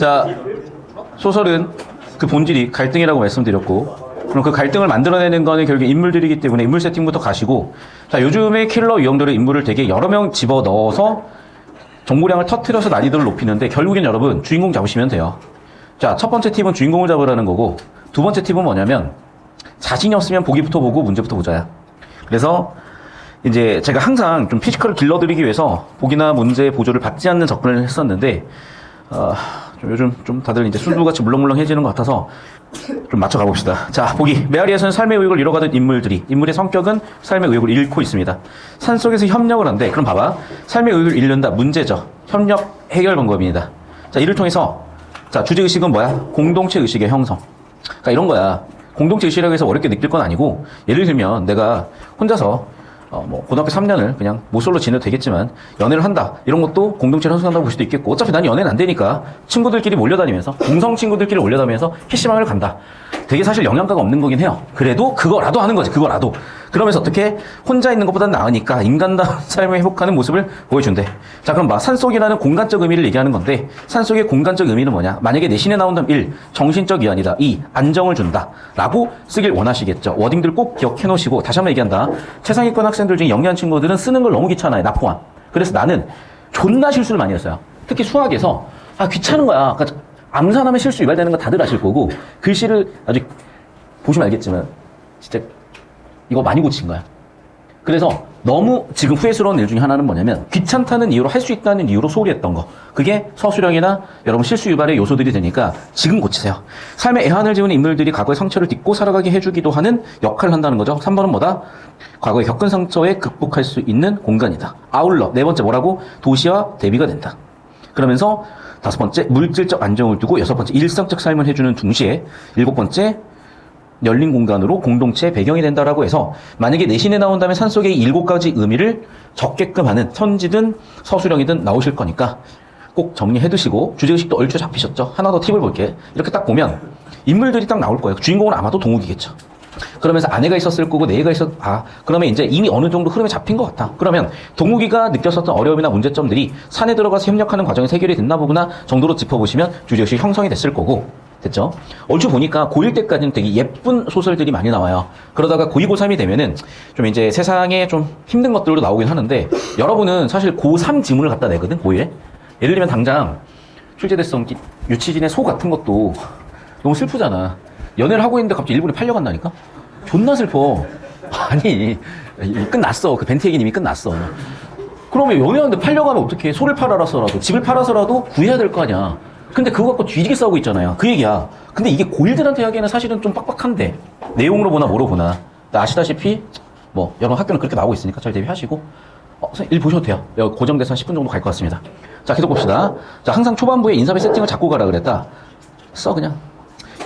자, 소설은 그 본질이 갈등이라고 말씀드렸고, 그럼 그 갈등을 만들어내는 거는 결국 인물들이기 때문에 인물 세팅부터 가시고, 자, 요즘에 킬러 유형들의 인물을 되게 여러 명 집어 넣어서 정보량을 터트려서 난이도를 높이는데 결국엔 여러분 주인공 잡으시면 돼요. 자, 첫 번째 팁은 주인공을 잡으라는 거고, 두 번째 팁은 뭐냐면 자신이 없으면 보기부터 보고 문제부터 보자야. 그래서 이제 제가 항상 좀 피지컬을 길러드리기 위해서 보기나 문제 보조를 받지 않는 접근을 했었는데, 어, 좀 요즘 좀 다들 이제 술도같이 물렁물렁해지는 것 같아서 좀 맞춰가 봅시다. 자, 보기. 메아리에서는 삶의 의욕을 잃어가던 인물들이, 인물의 성격은 삶의 의욕을 잃고 있습니다. 산 속에서 협력을 한대. 그럼 봐봐. 삶의 의욕을 잃는다. 문제죠. 협력 해결 방법입니다. 자, 이를 통해서, 자, 주제 의식은 뭐야? 공동체 의식의 형성. 그러니까 이런 거야. 공동체 의식이라고 해서 어렵게 느낄 건 아니고, 예를 들면 내가 혼자서 어, 뭐, 고등학교 3년을 그냥 모쏠로 지내도 되겠지만, 연애를 한다. 이런 것도 공동체를 형성한다고 볼 수도 있겠고, 어차피 난 연애는 안 되니까, 친구들끼리 몰려다니면서, 동성 친구들끼리 몰려다니면서, PC방을 간다. 되게 사실 영양가가 없는 거긴 해요. 그래도 그거라도 하는 거지, 그거라도. 그러면서 어떻게 혼자 있는 것보다 나으니까 인간다운 삶을 회복하는 모습을 보여준대. 자, 그럼 봐. 산속이라는 공간적 의미를 얘기하는 건데, 산속의 공간적 의미는 뭐냐? 만약에 내신에 나온다면 1. 정신적 위안이다. 2. 안정을 준다. 라고 쓰길 원하시겠죠. 워딩들 꼭 기억해 놓으시고, 다시 한번 얘기한다. 최상위권 학생들 중에 영리한 친구들은 쓰는 걸 너무 귀찮아해. 나 포함. 그래서 나는 존나 실수를 많이 했어요. 특히 수학에서, 아, 귀찮은 거야. 그러니까 암산하면 실수 유발되는 거 다들 아실 거고, 글씨를 아직 보시면 알겠지만, 진짜 이거 많이 고친 거야. 그래서 너무 지금 후회스러운 일 중에 하나는 뭐냐면 귀찮다는 이유로 할 수 있다는 이유로 소홀히 했던 거. 그게 서술형이나 여러분 실수 유발의 요소들이 되니까 지금 고치세요. 삶의 애환을 지우는 인물들이 과거의 상처를 딛고 살아가게 해주기도 하는 역할을 한다는 거죠. 3번은 뭐다? 과거에 겪은 상처에 극복할 수 있는 공간이다. 아울러 네 번째 뭐라고? 도시와 대비가 된다. 그러면서 다섯 번째 물질적 안정을 두고 여섯 번째 일상적 삶을 해주는 동시에 일곱 번째 열린 공간으로 공동체 배경이 된다라고 해서 만약에 내신에 나온다면 산속의 이 일곱 가지 의미를 적게끔 하는 선지든 서술형이든 나오실 거니까 꼭 정리해 두시고 주제의식도 얼추 잡히셨죠? 하나 더 팁을 볼게. 이렇게 딱 보면 인물들이 딱 나올 거예요. 주인공은 아마도 동욱이겠죠. 그러면서 아내가 있었을 거고 내가 있었 아 그러면 이제 이미 어느 정도 흐름에 잡힌 것 같아. 그러면 동욱이가 느꼈었던 어려움이나 문제점들이 산에 들어가서 협력하는 과정에서 해결이 됐나 보구나 정도로 짚어보시면 주제의식 형성이 됐을 거고 됐죠? 얼추 보니까 고1 때까지는 되게 예쁜 소설들이 많이 나와요. 그러다가 고2, 고3이 되면은 좀 이제 세상에 좀 힘든 것들도 나오긴 하는데 여러분은 사실 고3 지문을 갖다 내거든, 고1에. 예를 들면 당장 출제됐던 기- 유치진의 소 같은 것도 너무 슬프잖아. 연애를 하고 있는데 갑자기 일본에 팔려간다니까? 존나 슬퍼. 아니, 이- 끝났어. 그 벤트 얘기는 이미 끝났어. 그러면 연애하는데 팔려가면 어떻게 소를 팔아서라도 집을 팔아서라도 구해야 될 거 아니야. 근데 그거 갖고 뒤지게 싸우고 있잖아요. 그 얘기야. 근데 이게 고1들한테 하기에는 사실은 좀 빡빡한데 내용으로 보나 뭐로 보나. 아시다시피 뭐 여러 학교는 그렇게 나오고 있으니까 잘 대비하시고 어, 일 보셔도 돼요. 여기 고정돼서 한 10분 정도 갈 것 같습니다. 자 계속 봅시다. 자 항상 초반부에 인사배 세팅을 잡고 가라 그랬다. 써 그냥.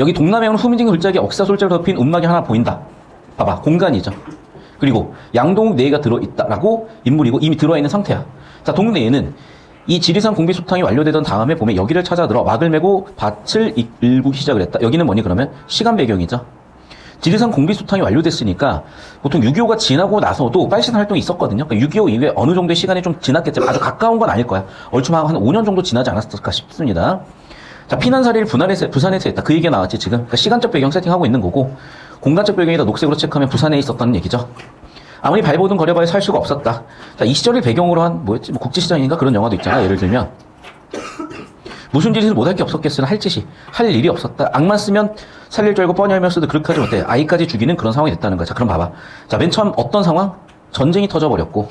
여기 동남해는 후미진 글자기 억사솔자로 덮인 움막이 하나 보인다. 봐봐 공간이죠. 그리고 양동욱 내가 들어있다라고 인물이고 이미 들어있는 상태야. 자, 동네에는 이 지리산 공비 소탕이 완료되던 다음에 보면 여기를 찾아 들어 막을 메고 밭을 이- 일구 시작을 했다. 여기는 뭐니 그러면 시간 배경이죠. 지리산 공비 소탕이 완료됐으니까 보통 6.25가 지나고 나서도 빨신 활동이 있었거든요. 그러니까 6.25 이후에 어느 정도의 시간이 좀 지났겠지만 아주 가까운 건 아닐 거야. 얼추 한 5년 정도 지나지 않았을까 싶습니다. 자, 피난사리를 부산에서, 부산에서 했다. 그 얘기가 나왔지, 지금. 그러니까 시간적 배경 세팅하고 있는 거고, 공간적 배경에다 녹색으로 체크하면 부산에 있었다는 얘기죠. 아무리 발버둥 거려봐야 살 수가 없었다. 자, 이 시절을 배경으로 한, 뭐였지? 뭐 국제시장인가? 그런 영화도 있잖아. 예를 들면. 무슨 짓을 못할 게 없었겠으나 할 짓이, 할 일이 없었다. 악만 쓰면 살릴 줄 알고 뻔히 알면서도 그렇게 하지 못해. 아이까지 죽이는 그런 상황이 됐다는 거야. 자, 그럼 봐봐. 자, 맨 처음 어떤 상황? 전쟁이 터져버렸고,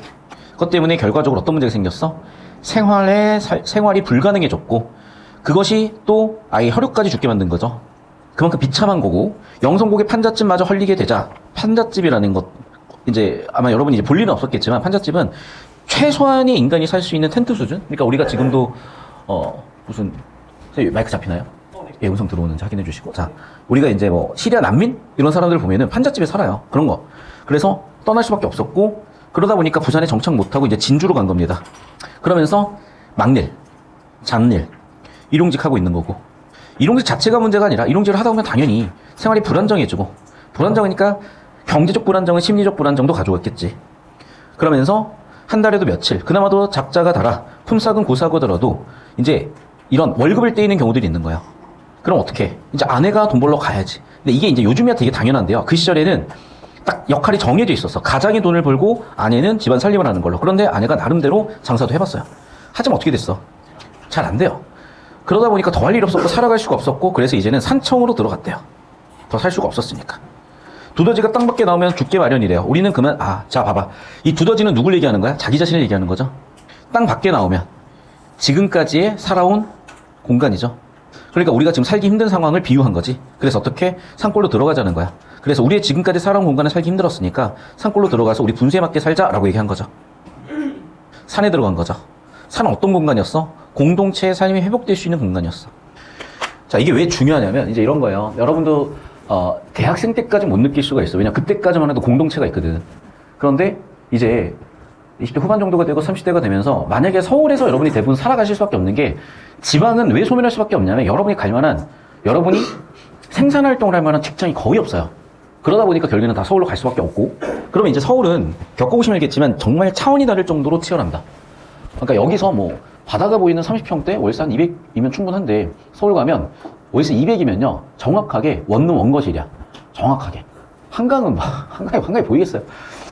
그것 때문에 결과적으로 어떤 문제가 생겼어? 생활에, 살- 생활이 불가능해졌고, 그것이 또 아이 혈육까지 죽게 만든 거죠. 그만큼 비참한 거고, 영성국의 판잣집마저 헐리게 되자, 판잣집이라는 것, 이제 아마 여러분이 이제 볼 일은 없었겠지만, 판잣집은 최소한의 인간이 살 수 있는 텐트 수준? 그러니까 우리가 지금도, 어, 무슨, 마이크 잡히나요? 예, 음성 들어오는지 확인해 주시고. 자, 우리가 이제 뭐, 시리아 난민? 이런 사람들 보면은 판잣집에 살아요. 그런 거. 그래서 떠날 수밖에 없었고, 그러다 보니까 부산에 정착 못 하고 이제 진주로 간 겁니다. 그러면서 막일, 잡일, 일용직 하고 있는 거고. 일용직 자체가 문제가 아니라 일용직을 하다 보면 당연히 생활이 불안정해지고, 불안정하니까 경제적 불안정은 심리적 불안정도 가져왔겠지. 그러면서 한 달에도 며칠, 그나마도 작자가 달아 품삯은 고사고더라도 이제 이런 월급을 떼이는 경우들이 있는 거예요. 그럼 어떻게? 이제 아내가 돈 벌러 가야지. 근데 이게 이제 요즘이야 되게 당연한데요. 그 시절에는 딱 역할이 정해져 있었어. 가장이 돈을 벌고 아내는 집안 살림을 하는 걸로. 그런데 아내가 나름대로 장사도 해봤어요. 하지만 어떻게 됐어? 잘 안 돼요. 그러다 보니까 더 할 일 없었고 살아갈 수가 없었고 그래서 이제는 산청으로 들어갔대요. 더 살 수가 없었으니까. 두더지가 땅 밖에 나오면 죽게 마련이래요. 우리는 그만 아, 자 봐봐. 이 두더지는 누굴 얘기하는 거야? 자기 자신을 얘기하는 거죠. 땅 밖에 나오면 지금까지의 살아온 공간이죠. 그러니까 우리가 지금 살기 힘든 상황을 비유한 거지. 그래서 어떻게 산골로 들어가자는 거야. 그래서 우리의 지금까지 살아온 공간을 살기 힘들었으니까 산골로 들어가서 우리 분수에 맞게 살자라고 얘기한 거죠. 산에 들어간 거죠. 산은 어떤 공간이었어? 공동체의 삶이 회복될 수 있는 공간이었어. 자, 이게 왜 중요하냐면 이제 이런 거예요. 여러분도 어, 대학생 때까지 못 느낄 수가 있어. 왜냐 그때까지만 해도 공동체가 있거든. 그런데 이제 20대 후반 정도가 되고 30대가 되면서 만약에 서울에서 여러분이 대부분 살아가실 수밖에 없는 게 지방은 왜 소멸할 수밖에 없냐면 여러분이 갈 만한 여러분이 생산 활동을 할 만한 직장이 거의 없어요. 그러다 보니까 결국에는 다 서울로 갈 수밖에 없고 그러면 이제 서울은 겪어보시면 알겠지만 정말 차원이 다를 정도로 치열합니다. 그러니까 여기서 뭐 바다가 보이는 30평대 월세 한 200이면 충분한데 서울 가면 월세 200이면요 정확하게 원룸 원거실이야. 정확하게. 한강은 막 한강에 한강에 보이겠어요?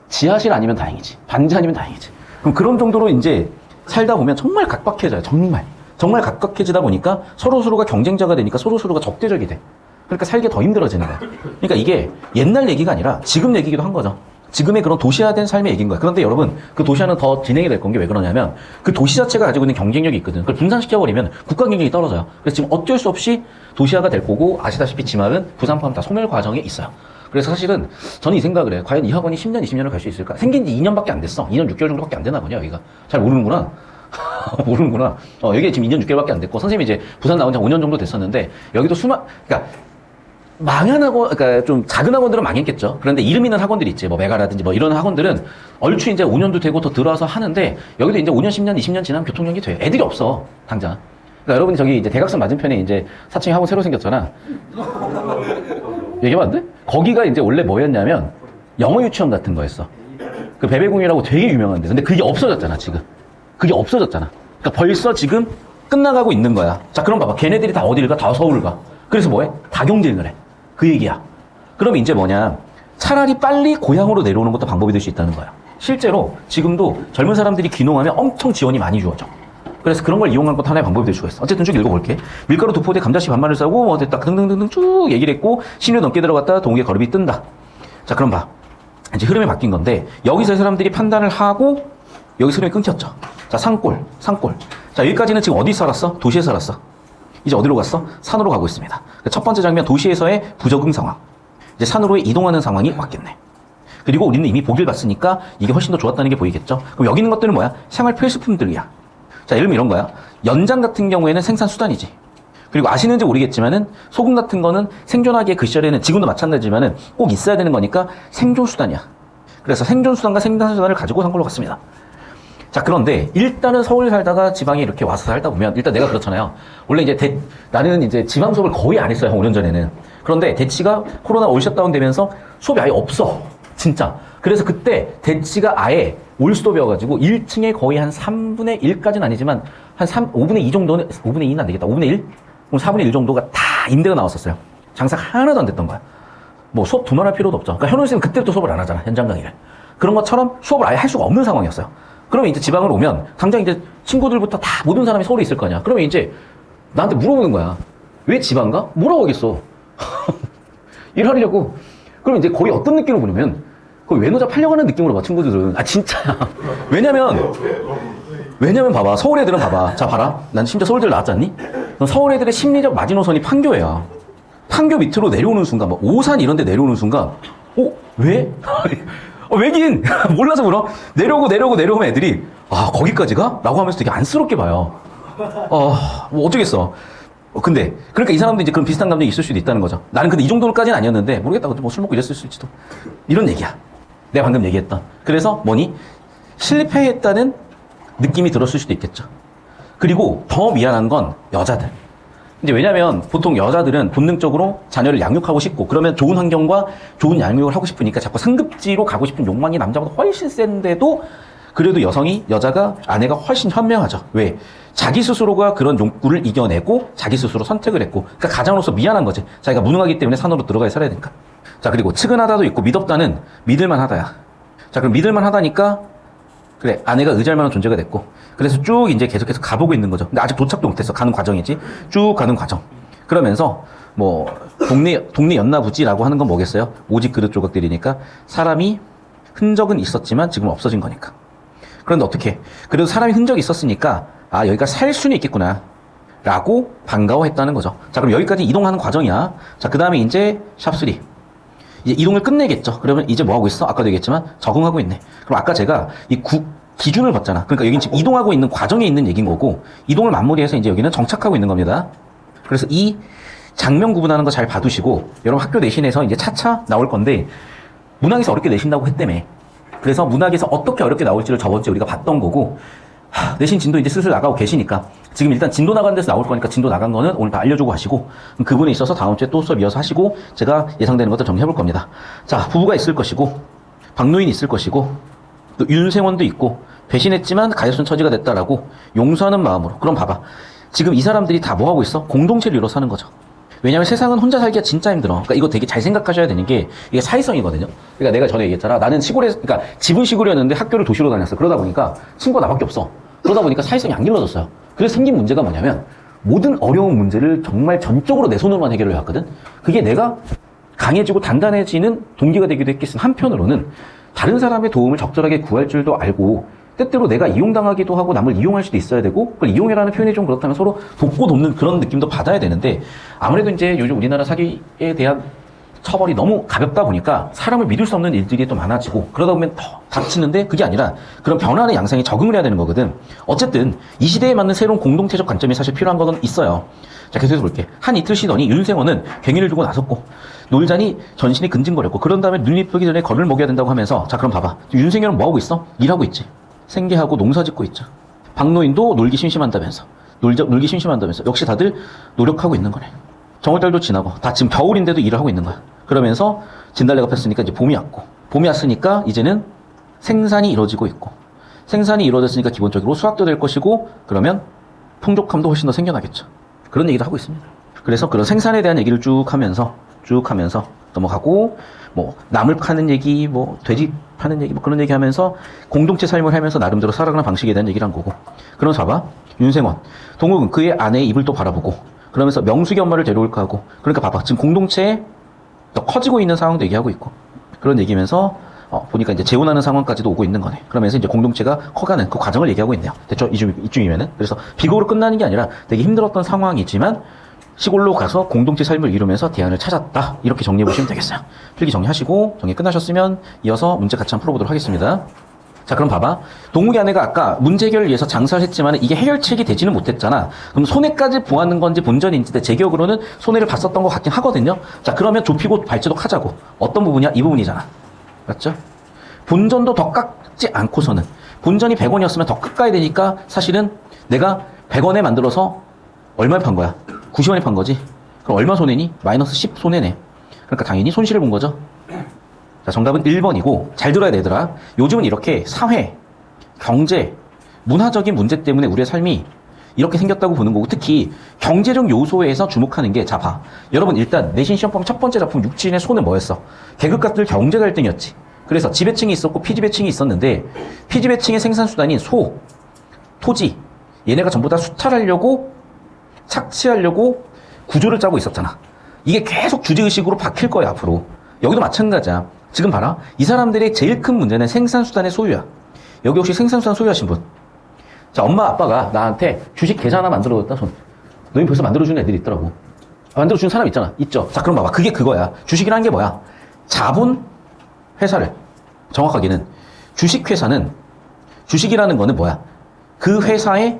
지하실 아니면 다행이지. 반지 아니면 다행이지. 그럼 그런 정도로 이제 살다 보면 정말 각박해져요 정말. 정말 각박해지다 보니까 서로 서로가 경쟁자가 되니까 서로 서로가 적대적이 돼. 그러니까 살기 더 힘들어지는 거야. 그러니까 이게 옛날 얘기가 아니라 지금 얘기기도 한 거죠 지금의 그런 도시화된 삶의 얘기인 거야. 그런데 여러분, 그 도시화는 더 진행이 될 건 게 왜 그러냐면, 그 도시 자체가 가지고 있는 경쟁력이 있거든. 그걸 분산시켜버리면 국가 경쟁이 떨어져요. 그래서 지금 어쩔 수 없이 도시화가 될 거고, 아시다시피 지말은 부산 포함 다 소멸 과정에 있어요. 그래서 사실은 저는 이 생각을 해요. 과연 이 학원이 10년, 20년을 갈 수 있을까? 생긴 지 2년밖에 안 됐어. 2년 6개월 정도밖에 안 되나 보냐, 여기가. 잘 모르는구나. 모르는구나. 어, 여기 지금 2년 6개월밖에 안 됐고, 선생님이 이제 부산 나온 지한 5년 정도 됐었는데, 여기도 수많, 그러니까 망한 학원, 그러니까 좀 작은 학원들은 망했겠죠. 그런데 이름 있는 학원들이 있지. 뭐 메가라든지 뭐 이런 학원들은 얼추 이제 5년도 되고 더 들어와서 하는데 여기도 이제 5년, 10년, 20년 지나면 교통연기 돼. 애들이 없어. 당장. 그러니까 여러분이 저기 이제 대각선 맞은편에 이제 4층에 학원 새로 생겼잖아. 얘기하면 안 돼? 거기가 이제 원래 뭐였냐면 영어 유치원 같은 거였어. 그 베베궁이라고 되게 유명한데. 근데 그게 없어졌잖아, 지금. 그게 없어졌잖아. 그러니까 벌써 지금 끝나가고 있는 거야. 자, 그럼 봐봐. 걔네들이 다 어디를 가? 다 서울 가. 그래서 뭐해? 다 경쟁을 해. 그 얘기야. 그럼 이제 뭐냐. 차라리 빨리 고향으로 내려오는 것도 방법이 될 수 있다는 거야. 실제로 지금도 젊은 사람들이 귀농하면 엄청 지원이 많이 주어져. 그래서 그런 걸 이용한 것도 하나의 방법이 될 수가 있어. 어쨌든 쭉 읽어볼게. 밀가루 두 포대 감자씨 반마늘 싸고 뭐 됐다 등등등등 쭉 얘기를 했고 신유 넘게 들어갔다 동욱의 거름이 뜬다. 자 그럼 봐. 이제 흐름이 바뀐 건데 여기서 사람들이 판단을 하고 여기서 흐름이 끊겼죠. 자 산골, 산골. 자 여기까지는 지금 어디 살았어? 도시에 살았어. 이제 어디로 갔어? 산으로 가고 있습니다. 첫 번째 장면 도시에서의 부적응 상황. 이제 산으로 이동하는 상황이 왔겠네. 그리고 우리는 이미 보길 봤으니까 이게 훨씬 더 좋았다는 게 보이겠죠. 그럼 여기 있는 것들은 뭐야? 생활 필수품들이야. 자, 예를 들면 이런 거야. 연장 같은 경우에는 생산 수단이지. 그리고 아시는지 모르겠지만은 소금 같은 거는 생존하기에 그 시절에는 지금도 마찬가지지만은 꼭 있어야 되는 거니까 생존 수단이야. 그래서 생존 수단과 생산 수단을 가지고 산골로 갔습니다. 자, 그런데 일단은 서울 살다가 지방에 이렇게 와서 살다 보면 일단 내가 그렇잖아요. 원래 이제 대- 나는 이제 지방 수업을 거의 안 했어요. 한 5년 전에는. 그런데 대치가 코로나 올 셧다운 되면서 수업이 아예 없어. 진짜. 그래서 그때 대치가 아예 올스톱이어가지고 1층에 거의 한 3분의 1까지는 아니지만 한 3, 5분의 2 정도는, 5분의 2는 안 되겠다. 5분의 1? 그럼 4분의 1 정도가 다 임대가 나왔었어요. 장사가 하나도 안 됐던 거야. 뭐 수업 두말할 필요도 없죠. 그러니까 현우 씨는 그때부터 수업을 안 하잖아. 현장 강의를. 그런 것처럼 수업을 아예 할 수가 없는 상황이었어요. 그러면 이제 지방으로 오면 당장 이제 친구들부터 다 모든 사람이 서울에 있을 거 아니야. 그러면 이제 나한테 물어보는 거야. 왜 지방 가? 뭐라고 하겠어. 일하려고. 그럼 이제 거의 어떤 느낌으로 보냐면 거의 외노자 팔려가는 느낌으로 봐 친구들은. 아 진짜야. 왜냐면 왜냐면 봐봐 서울 애들은 봐봐. 자 봐라. 난 심지어 않니? 넌 서울 애들의 심리적 마지노선이 판교야. 판교 밑으로 내려오는 순간, 뭐 오산 이런 데 내려오는 순간, 어, 왜? 어, 왜긴! 몰라서 물어. 내려오고 내려오고 내려오면 애들이, 아, 거기까지 가? 라고 하면서 되게 안쓰럽게 봐요. 어, 뭐 어쩌겠어. 어, 근데, 그러니까 이 사람도 이제 그런 비슷한 감정이 있을 수도 있다는 거죠. 나는 근데 이 정도까지는 아니었는데, 모르겠다. 뭐술 먹고 이랬을 수도. 이런 얘기야. 내가 방금 얘기했던. 그래서 뭐니? 실패했다는 느낌이 들었을 수도 있겠죠. 그리고 더 미안한 건 여자들. 이제 왜냐면 보통 여자들은 본능적으로 자녀를 양육하고 싶고 그러면 좋은 환경과 좋은 양육을 하고 싶으니까 자꾸 상급지로 가고 싶은 욕망이 남자보다 훨씬 센데도 그래도 여성이, 여자가, 아내가 훨씬 현명하죠. 왜? 자기 스스로가 그런 욕구를 이겨내고 자기 스스로 선택을 했고, 그러니까 가장으로서 미안한 거지. 자기가 무능하기 때문에 산으로 들어가야 살아야 되니까. 자, 그리고 측은하다도 있고, 믿었다는 믿을만 하다야. 자, 그럼 믿을만 하다니까, 그래, 아내가 의지할 만한 존재가 됐고, 그래서 쭉 이제 계속해서 가보고 있는 거죠. 근데 아직 도착도 못했어. 가는 과정이지. 쭉 가는 과정. 그러면서, 뭐, 동네, 동네 였나 보지라고 하는 건 뭐겠어요? 오직 그릇 조각들이니까, 사람이 흔적은 있었지만 지금 없어진 거니까. 그런데 어떻게? 그래도 사람이 흔적이 있었으니까, 아, 여기가 살 수는 있겠구나. 라고 반가워했다는 거죠. 자, 그럼 여기까지 이동하는 과정이야. 자, 그 다음에 이제 샵3. 이제 이동을 끝내겠죠. 그러면 이제 뭐 하고 있어? 아까도 얘기했지만 적응하고 있네. 그럼 아까 제가 이 구, 기준을 봤잖아. 그러니까 여기는 지금 이동하고 있는 과정에 있는 얘기인 거고, 이동을 마무리해서 이제 여기는 정착하고 있는 겁니다. 그래서 이 장면 구분하는 거 잘 봐두시고, 여러분 학교 내신에서 이제 차차 나올 건데, 문학에서 어렵게 내신다고 했다며. 그래서 문학에서 어떻게 어렵게 나올지를 저번 주에 우리가 봤던 거고, 하, 내신 진도 이제 슬슬 나가고 계시니까, 지금 일단 진도 나간 데서 나올 거니까 진도 나간 거는 오늘 다 알려주고 하시고, 그분에 있어서 다음 주에 또 수업 이어서 하시고, 제가 예상되는 것들 정리해 볼 겁니다. 자, 부부가 있을 것이고, 박노인이 있을 것이고, 또 윤생원도 있고, 배신했지만 가엾은 처지가 됐다라고 용서하는 마음으로. 그럼 봐봐. 지금 이 사람들이 다 뭐 하고 있어? 공동체를 이뤄 사는 거죠. 왜냐하면 세상은 혼자 살기가 진짜 힘들어. 그러니까 이거 되게 잘 생각하셔야 되는 게 이게 사회성이거든요. 그러니까 내가 전에 얘기했잖아. 나는 시골에, 그러니까 집은 시골이었는데 학교를 도시로 다녔어. 그러다 보니까 친구가 나밖에 없어. 그러다 보니까 사회성이 안 길러졌어요. 그래서 생긴 문제가 뭐냐면 모든 어려운 문제를 정말 전적으로 내 손으로만 해결을 해왔거든. 그게 내가 강해지고 단단해지는 동기가 되기도 했겠으나 한편으로는 다른 사람의 도움을 적절하게 구할 줄도 알고 때때로 내가 이용당하기도 하고 남을 이용할 수도 있어야 되고 그걸 이용이라는 표현이 좀 그렇다면 서로 돕고 돕는 그런 느낌도 받아야 되는데 아무래도 이제 요즘 우리나라 사기에 대한 처벌이 너무 가볍다 보니까 사람을 믿을 수 없는 일들이 또 많아지고 그러다 보면 더 닥치는데 그게 아니라 그런 변화의 양상에 적응을 해야 되는 거거든. 어쨌든 이 시대에 맞는 새로운 공동체적 관점이 사실 필요한 건 있어요. 자, 계속해서 볼게. 한 이틀 쉬더니 윤생원은 괭이를 들고 나섰고 놀자니 전신이 근징거렸고 그런 다음에 눈이 뜨기 전에 걸을 먹여야 된다고 하면서 자, 그럼 봐봐. 윤생원은 뭐 하고 있어? 일하고 있지. 생계하고 농사 짓고 있죠. 박노인도 놀기 심심한다면서. 놀자, 놀기 심심한다면서. 역시 다들 노력하고 있는 거네. 정월달도 지나고 다 지금 겨울인데도 일을 하고 있는 거야. 그러면서 진달래가 폈으니까 이제 봄이 왔고 봄이 왔으니까 이제는 생산이 이루어지고 있고 생산이 이루어졌으니까 기본적으로 수확도 될 것이고 그러면 풍족함도 훨씬 더 생겨나겠죠. 그런 얘기를 하고 있습니다. 그래서 그런 생산에 대한 얘기를 쭉 하면서 쭉 하면서 넘어가고 뭐 나물 파는 얘기 뭐 돼지 파는 얘기 뭐 그런 얘기 하면서 공동체 삶을 하면서 나름대로 살아가는 방식에 대한 얘기를 한 거고 그러면서 봐봐 윤생원 동욱은 그의 아내의 입을 또 바라보고 그러면서 명숙이 엄마를 데려올까 하고 그러니까 봐봐 지금 공동체에 더 커지고 있는 상황도 얘기하고 있고 그런 얘기면서 어, 보니까 이제 재혼하는 상황까지도 오고 있는 거네. 그러면서 이제 공동체가 커가는 그 과정을 얘기하고 있네요. 됐죠? 이쯤, 이쯤이면은. 그래서 비극으로 끝나는 게 아니라 되게 힘들었던 상황이지만 시골로 가서 공동체 삶을 이루면서 대안을 찾았다. 이렇게 정리해 보시면 되겠어요. 필기 정리하시고 정리 끝나셨으면 이어서 문제 같이 한번 풀어보도록 하겠습니다. 자, 그럼 봐봐. 동욱이 아내가 아까 문제 해결을 위해서 장사를 했지만 이게 해결책이 되지는 못했잖아. 그럼 손해까지 보았는 건지 본전인지 제 기억으로는 손해를 봤었던 것 같긴 하거든요. 자, 그러면 좁히고 발제독 하자고. 어떤 부분이야? 이 부분이잖아. 맞죠? 본전도 더 깎지 않고서는 본전이 100원이었으면 더 깎아야 되니까 사실은 내가 100원에 만들어서 얼마에 판 거야? 90원에 판 거지? 그럼 얼마 손해니? 마이너스 10 손해네. 그러니까 당연히 손실을 본 거죠. 자, 정답은 1번이고, 잘 들어야 되더라. 요즘은 이렇게 사회, 경제, 문화적인 문제 때문에 우리의 삶이 이렇게 생겼다고 보는 거고, 특히 경제적 요소에서 주목하는 게, 자, 봐. 여러분, 일단 내신 시험법 첫 번째 작품 육진의 소는 뭐였어? 계급가들 경제 갈등이었지. 그래서 지배층이 있었고 피지배층이 있었는데, 피지배층의 생산 수단인 소, 토지, 얘네가 전부 다 수탈하려고, 착취하려고 구조를 짜고 있었잖아. 이게 계속 주제의식으로 박힐 거야, 앞으로. 여기도 마찬가지야. 지금 봐라. 이 사람들의 제일 큰 문제는 생산수단의 소유야. 여기 혹시 생산수단 소유하신 분? 자, 엄마, 아빠가 나한테 주식 계좌 하나 만들어줬다, 손. 너희 벌써 만들어주는 애들이 있더라고. 아, 만들어주는 사람 있잖아. 있죠. 자, 그럼 봐봐. 그게 그거야. 주식이라는 게 뭐야? 자본 회사를. 정확하게는 주식회사는, 주식이라는 거는 뭐야? 그 회사의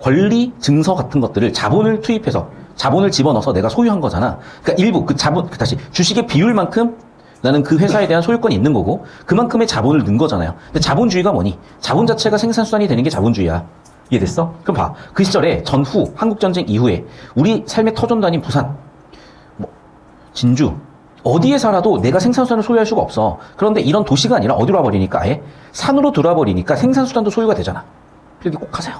권리 증서 같은 것들을 자본을 투입해서 자본을 집어넣어서 내가 소유한 거잖아. 그러니까 일부 그 자본 그 다시 주식의 비율만큼 나는 그 회사에 대한 소유권이 있는 거고 그만큼의 자본을 넣은 거잖아요. 근데 자본주의가 뭐니? 자본 자체가 생산 수단이 되는 게 자본주의야. 이해됐어? 그럼 봐. 그 시절에 전후 한국 전쟁 이후에 우리 삶의 터전단인 부산, 뭐 진주, 어디에 살아도 내가 생산수단을 소유할 수가 없어. 그런데 이런 도시가 아니라 어디로 와버리니까 아예 산으로 들어와 버리니까 생산수단도 소유가 되잖아. 필기 꼭 하세요.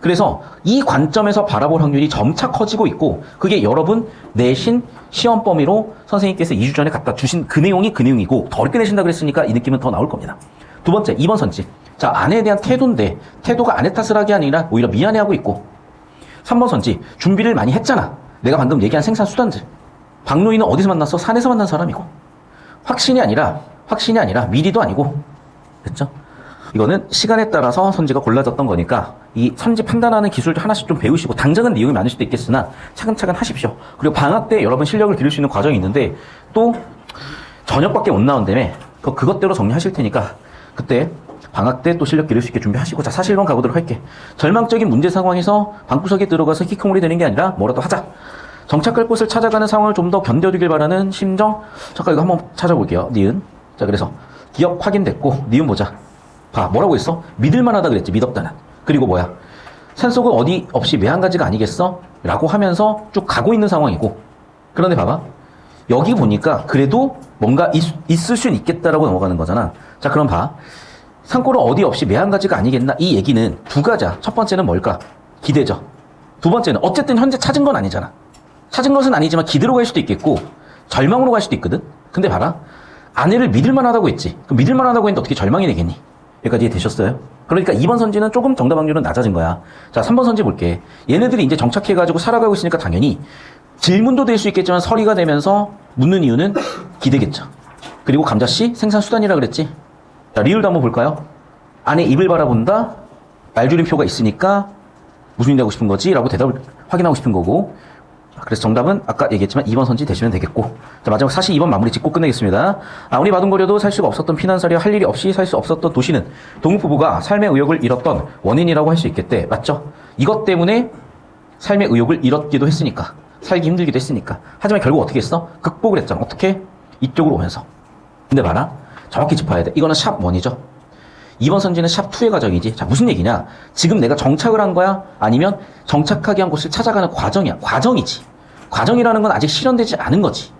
그래서 이 관점에서 바라볼 확률이 점차 커지고 있고 그게 여러분 내신 시험 범위로 선생님께서 2주 전에 갖다 주신 그 내용이 그 내용이고 더 어렵게 내신다 그랬으니까 이 느낌은 더 나올 겁니다. 두 번째, 2번 선지. 자, 아내에 대한 태도인데 태도가 아내 탓을 하기 아니라 오히려 미안해하고 있고 3번 선지. 준비를 많이 했잖아. 내가 방금 얘기한 생산 수단들. 박노인은 어디서 만났어? 산에서 만난 사람이고. 확신이 아니라 확신이 아니라 미리도 아니고. 됐죠? 이거는 시간에 따라서 선지가 골라졌던 거니까 이 선지 판단하는 기술도 하나씩 좀 배우시고 당장은 내용이 많을 수도 있겠으나 차근차근 하십시오. 그리고 방학 때 여러분 실력을 기를 수 있는 과정이 있는데 또 저녁밖에 못 나온다며 그 그것대로 정리하실 테니까 그때 방학 때 또 실력 기를 수 있게 준비하시고 자 사실론 가보도록 할게. 절망적인 문제 상황에서 방구석에 들어가서 히콩물이 되는 게 아니라 뭐라도 하자. 정착할 곳을 찾아가는 상황을 좀 더 견뎌주길 바라는 심정. 잠깐 이거 한번 찾아볼게요. 니은. 자 그래서 기억 확인됐고 니은 보자. 봐 뭐라고 했어? 믿을만하다 그랬지 믿었다는. 그리고 뭐야? 산속은 어디 없이 매한가지가 아니겠어? 라고 하면서 쭉 가고 있는 상황이고 그런데 봐봐 여기 보니까 그래도 뭔가 있, 있을 수는 있겠다라고 넘어가는 거잖아 자 그럼 봐 산골은 어디 없이 매한가지가 아니겠나 이 얘기는 두 가지야 첫 번째는 뭘까? 기대죠 두 번째는 어쨌든 현재 찾은 건 아니잖아 찾은 것은 아니지만 기대로 갈 수도 있겠고 절망으로 갈 수도 있거든 근데 봐라 아내를 믿을 만하다고 했지 그럼 믿을 만하다고 했는데 어떻게 절망이 되겠니? 여기까지 이해되셨어요? 그러니까 2번 선지는 조금 정답 확률은 낮아진 거야. 자, 3번 선지 볼게. 얘네들이 이제 정착해가지고 살아가고 있으니까 당연히 질문도 될 수 있겠지만 서리가 되면서 묻는 이유는 기대겠죠. 그리고 감자씨 생산수단이라 그랬지. 자, 리을도 한번 볼까요? 안에 입을 바라본다. 말줄임표가 있으니까 무슨 일 하고 싶은 거지? 라고 대답을 확인하고 싶은 거고. 그래서 정답은 아까 얘기했지만 2번 선지 되시면 되겠고. 자, 마지막 42번 마무리 짓고 끝내겠습니다. 아무리 바둥거려도 살 수가 없었던 피난사리와 할 일이 없이 살 수 없었던 도시는 동욱 부부가 삶의 의욕을 잃었던 원인이라고 할 수 있겠대. 맞죠? 이것 때문에 삶의 의욕을 잃었기도 했으니까. 살기 힘들기도 했으니까. 하지만 결국 어떻게 했어? 극복을 했잖아. 어떻게? 이쪽으로 오면서. 근데 봐라. 정확히 짚어야 돼. 이거는 샵 1이죠. 2번 선지는 샵 2의 과정이지. 자, 무슨 얘기냐? 지금 내가 정착을 한 거야? 아니면 정착하기 한 곳을 찾아가는 과정이야. 과정이지. 과정이라는 건 아직 실현되지 않은 거지.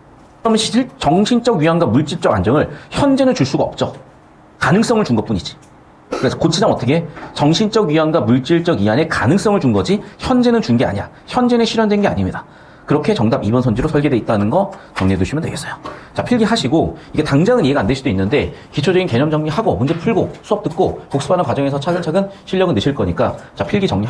그러면 실, 정신적 위안과 물질적 안정을 현재는 줄 수가 없죠. 가능성을 준 것 뿐이지. 그래서 고치자면 어떻게? 해? 정신적 위안과 물질적 이안의 가능성을 준 거지, 현재는 준 게 아니야. 현재는 실현된 게 아닙니다. 그렇게 정답 2번 선지로 설계되어 있다는 거 정리해 두시면 되겠어요. 자, 필기 하시고, 이게 당장은 이해가 안 될 수도 있는데, 기초적인 개념 정리하고, 문제 풀고, 수업 듣고, 복습하는 과정에서 차근차근 실력은 느실 거니까, 자, 필기 정리